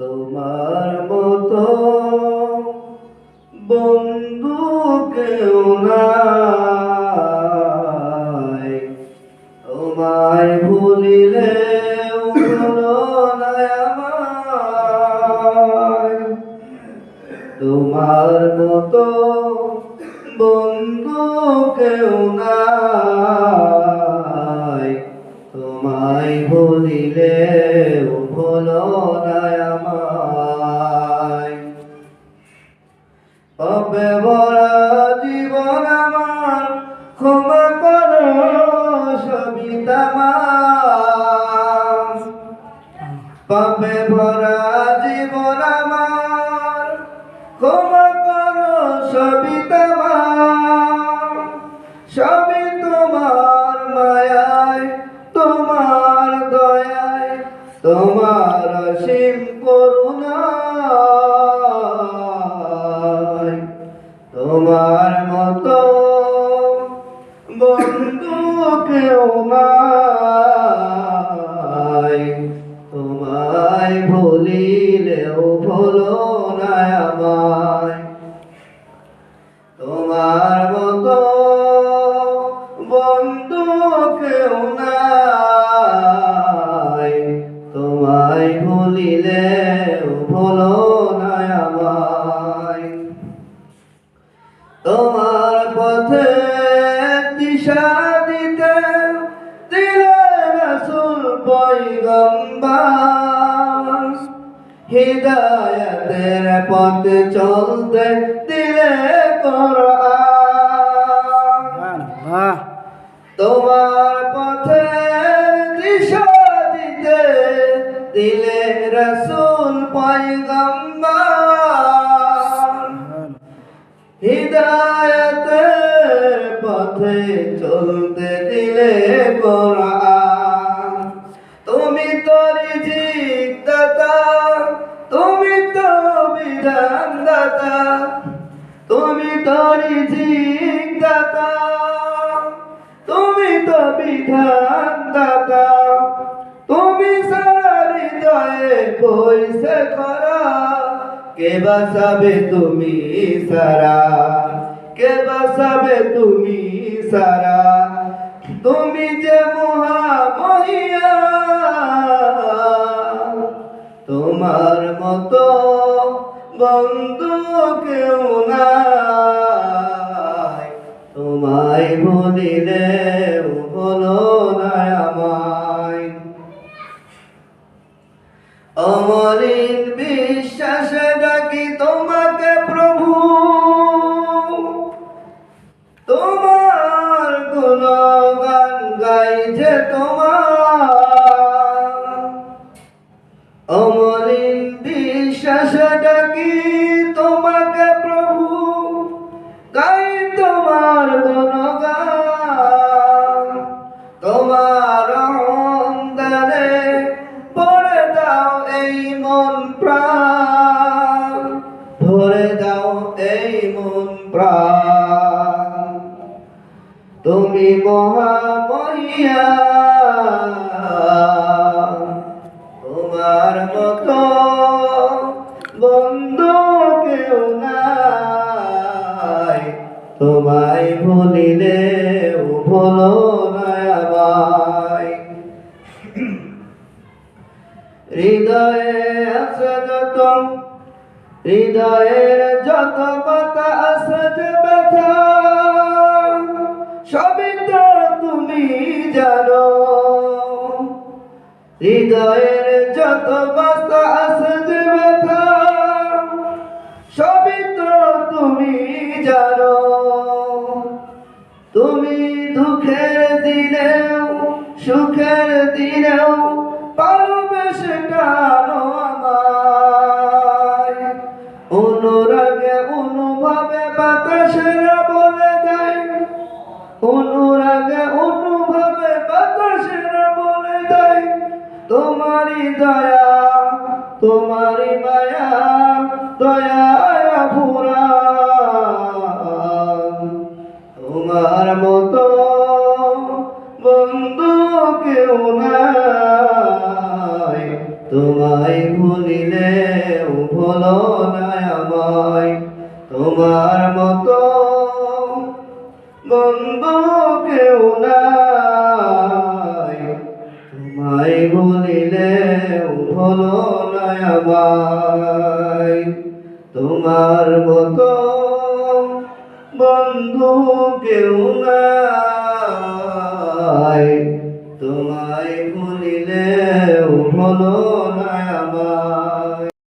তোমার মতো বন্ধু কেউ নাই। তোমায় ভুলিলে তোমার মতো বন্ধু কেউ নাই। তোমায় ভুলিলে পাপে ভরা তোমার পথে দিশা দিতে দিলে রসুল পৈগম্বর হৃদয়তের পথে চলতে দিলে তোমার পথে দিশা দিতে দিলে রসুল পৈগম্বর হৃদয়তের পথে চলতে দিলে তুমি তো রিজিক দাতা তুমি তো বিধান দাতা তুমি তো রিজিক দাতা তুমি তো বিধান দাতা তুমি সারা হৃদয়ে বইসে করা কে বাসাবে তুমি সারা? কে বাসাবে তুমি সারা? তুমি যে মহামহিয়া, তোমার মতো বন্ধু কেউ নাই। তোমায় ভুলিলে হলো না আমায় ডাকি তোমাকে প্রভু, গাই তোমার কোন তোমার অহংকারে পড়ে দাও এই মন প্রাণ, ভরে দাও এই মন প্রাণ। তুমি মহামহিয়া, তোমার মতো তোমায় ভুলিলে ভুলো না আমায়। হৃদয়ে আছে যত হৃদয়ের যত কথা আছে যে ব্যথা, সবই তো তুমি জানো। হৃদয়ের যত কথা আছে যে ব্যথা সুখের দিনেও ভালোবেসে টানো আমায়। অনুরাগে, অনুভবে বাতাসেরা বলে দেয়। অনুরাগে, অনুভবে বাতাসেরা বলে দেয়। তোমারই দয়া, তোমারই মায়া দয়া পুরা তোমার মতো আমায় তোমার মতো বন্ধু কেউ নাই। তোমায় ভুলিলেও হলো